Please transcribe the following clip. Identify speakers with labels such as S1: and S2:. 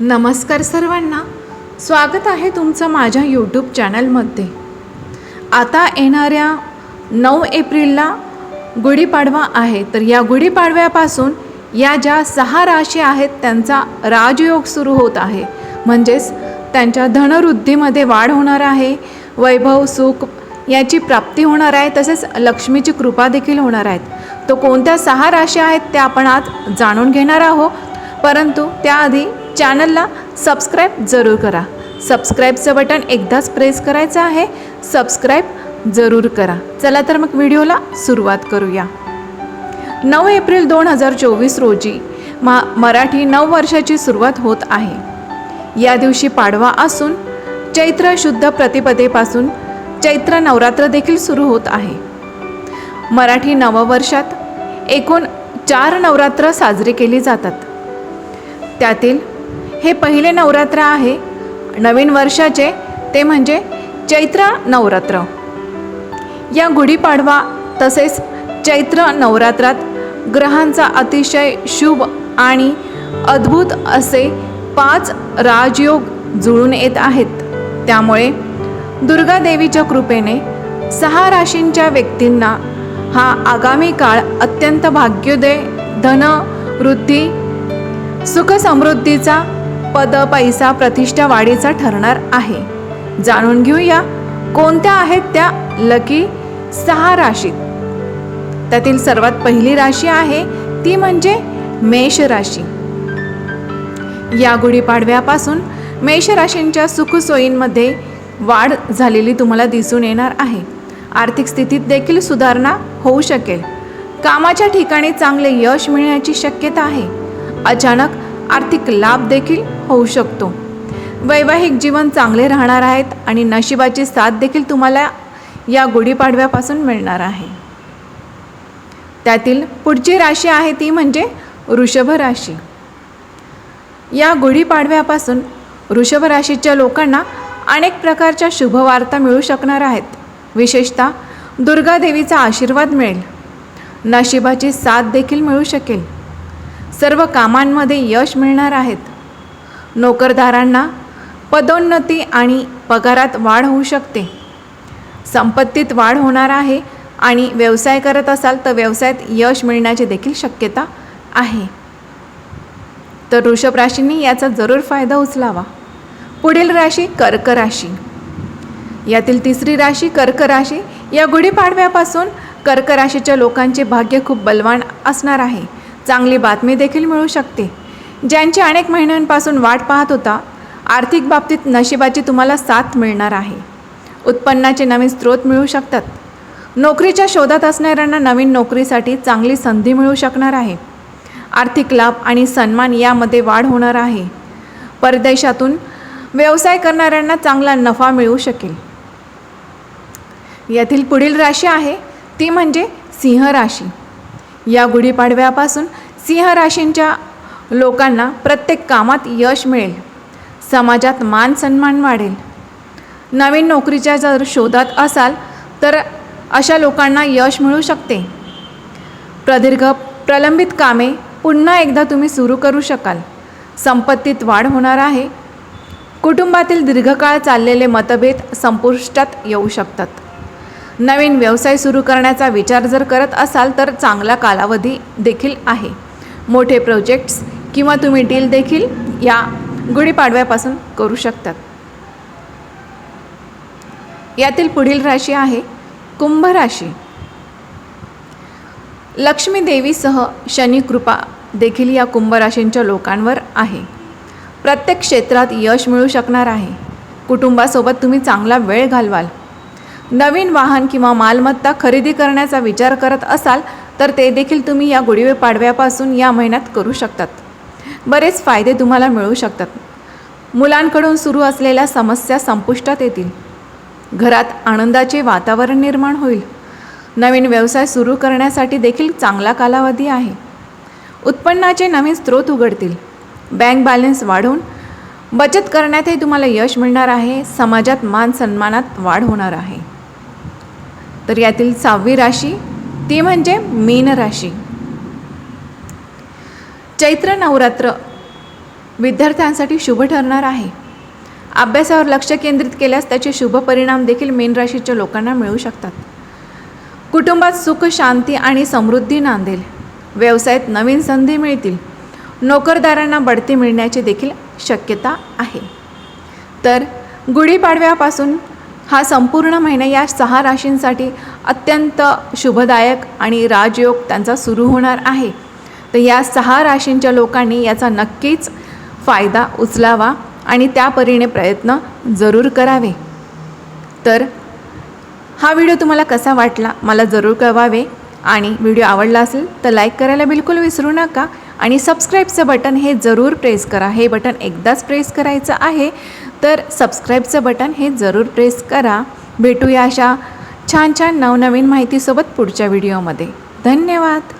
S1: नमस्कार सर्वांना. स्वागत आहे तुमचं माझ्या यूट्यूब चॅनलमध्ये आता येणाऱ्या नऊ एप्रिलला गुढीपाडवा आहे. तर या गुढीपाडव्यापासून या ज्या सहा राशी आहेत त्यांचा राजयोग सुरू होत आहे. म्हणजेच त्यांच्या धनवृद्धीमध्ये वाढ होणार आहे. वैभव सुख याची प्राप्ती होणार आहे. तसेच लक्ष्मीची कृपा देखील होणार आहेत तो कोणत्या सहा राशी आहेत त्या आपण आज जाणून घेणार आहोत. परंतु त्याआधी चॅनलला सबस्क्राईब जरूर करा. सबस्क्राईबचं बटन एकदाच प्रेस करायचं आहे. सबस्क्राईब जरूर करा. चला तर मग व्हिडिओला सुरुवात करूया. नऊ एप्रिल दोन हजार चोवीस रोजी मा मराठी नऊ वर्षाची सुरुवात होत आहे. या दिवशी पाडवा असून चैत्र शुद्ध प्रतिपदेपासून चैत्र नवरात्र देखील सुरू होत आहे. मराठी नववर्षात एकूण चार नवरात्र साजरी केली जातात. त्यातील हे पहिले नवरात्र आहे. नवीन वर्षाचे ते म्हणजे चैत्र नवरात्र. या गुढीपाडवा तसेच चैत्र नवरात्रात ग्रहांचा अतिशय शुभ आणि अद्भुत असे पाच राजयोग जुळून येत आहेत. त्यामुळे दुर्गा देवीच्या कृपेने सहा राशींच्या व्यक्तींना हा आगामी काळ अत्यंत भाग्योदय धन वृद्धी सुख समृद्धीचा पद पैसा प्रतिष्ठा वाढीचा ठरणार आहे. जाणून घेऊया कोणत्या आहेत त्या लकी सहा राशीत. त्यातील सर्वात पहिली राशी आहे ती म्हणजे मेष राशी. या गुढीपाडव्यापासून मेष राशींच्या सुखसोयींमध्ये वाढ झालेली तुम्हाला दिसून येणार आहे. आर्थिक स्थितीत देखील सुधारणा होऊ शकेल. कामाच्या ठिकाणी चांगले यश मिळण्याची शक्यता आहे. अचानक आर्थिक लाभ देखील होऊ शकतो. वैवाहिक जीवन चांगले राहणार आहेत आणि नशिबाची साथ देखील तुम्हाला या गुढीपाडव्यापासून मिळणार आहे. त्यातील पुढची राशी आहे ती म्हणजे वृषभ राशी. या गुढीपाडव्यापासून वृषभ राशीच्या लोकांना अनेक प्रकारच्या शुभवार्ता मिळू शकणार आहेत. विशेषतः दुर्गादेवीचा आशीर्वाद मिळेल. नशिबाची साथ देखील मिळू शकेल. सर्व कामांमध्ये यश मिळणार आहेत. नोकरदारांना पदोन्नती आणि पगारात वाढ होऊ शकते. संपत्तीत वाढ होणार आहे आणि व्यवसाय करत असाल तर व्यवसायात यश मिळण्याची देखील शक्यता आहे. तर वृषभ राशींनी याचा जरूर फायदा उचलावा. पुढील राशी कर्क राशी. यातील तिसरी राशी कर्क राशी. या गुढीपाडव्यापासून कर्क राशीच्या लोकांचे भाग्य खूप बलवान असणार आहे. चांगली बातमी देखील मिळू शकते. ज्यांची अनेक महिन्यांपासून वाट पाहत होता आर्थिक बाबतीत नशिबाची तुम्हाला साथ मिळणार आहे. उत्पन्नाचे नवीन स्रोत मिळू शकतात. नोकरीच्या शोधात असणाऱ्यांना नवीन नोकरीसाठी चांगली संधी मिळू शकणार आहे. आर्थिक लाभ आणि सन्मान यामध्ये वाढ होणार आहे. परदेशातून व्यवसाय करणाऱ्यांना चांगला नफा मिळू शकेल. यातील पुढील राशी आहे ती म्हणजे सिंह राशी. या गुढीपाडव्यापासून सिंह राशींच्या लोकांना प्रत्येक कामात यश मिळेल. समाजात मान सन्मान वाढेल. नवीन नोकरीच्या जर शोधात असाल तर अशा लोकांना यश मिळू शकते. प्रदीर्घ प्रलंबित कामे पुन्हा एकदा तुम्ही सुरू करू शकाल. संपत्तीत वाढ होणार आहे. कुटुंबातील दीर्घकाळ चाललेले मतभेद संपुष्टात येऊ शकतात. नवीन व्यवसाय सुरू करण्याचा विचार जर करत असाल तर चांगला कालावधी देखील आहे. मोठे प्रोजेक्ट्स किंवा तुम्ही डील देखील या गुढीपाडव्यापासून करू शकतात. यातील पुढील राशी आहे कुंभ राशी. लक्ष्मी देवीसह शनी कृपा देखील या कुंभ राशींच्या लोकांवर आहे. प्रत्येक क्षेत्रात यश मिळू शकणार आहे. कुटुंबासोबत तुम्ही चांगला वेळ घालवाल. नवीन वाहन किंवा मालमत्ता खरेदी करण्याचा विचार करत असाल तर ते देखील तुम्ही या गुढी पाडव्यापासून या महिन्यात करू शकतात. बरेच फायदे तुम्हाला मिळू शकतात. मुलांकडून सुरू असलेल्या समस्या संपुष्टात येतील. घरात आनंदाचे वातावरण निर्माण होईल. नवीन व्यवसाय सुरू करण्यासाठी देखील चांगला कालावधी आहे. उत्पन्नाचे नवीन स्रोत उघडतील. बँक बॅलन्स वाढवून बचत करण्यातही तुम्हाला यश मिळणार आहे. समाजात मान सन्मानात वाढ होणार आहे. तर यातील सहावी राशी ती म्हणजे मीन राशी. चैत्र नवरात्र विद्यार्थ्यांसाठी शुभ ठरणार आहे. अभ्यासावर लक्ष केंद्रित केल्यास त्याचे शुभ परिणाम देखील मीन राशीच्या लोकांना मिळू शकतात. कुटुंबात सुख शांती आणि समृद्धी नांदेल. व्यवसायात नवीन संधी मिळतील. नोकरदारांना बढती मिळण्याची देखील शक्यता आहे. तर गुढीपाडव्यापासून हा संपूर्ण महिना या सहा राशींसाठी अत्यंत शुभदायक आणि राजयोग त्यांचा सुरू होणार आहे. तर या सहा राशींच्या लोकांनी याचा नक्कीच फायदा उचलावा आणि त्या परीने प्रयत्न जरूर करावे. तर हा व्हिडिओ तुम्हाला कसा वाटला मला जरूर कळवावे आणि व्हिडिओ आवडला असेल तर लाईक करायला बिलकुल विसरू नका आणि सबस्क्राईबचं बटन हे जरूर प्रेस करा. हे बटन एकदाच प्रेस करायचं आहे. तर सबस्क्राईबचं बटन हे जरूर प्रेस करा. भेटूया अशा छान छान नवनवीन माहितीसोबत पुढच्या व्हिडिओमध्ये धन्यवाद!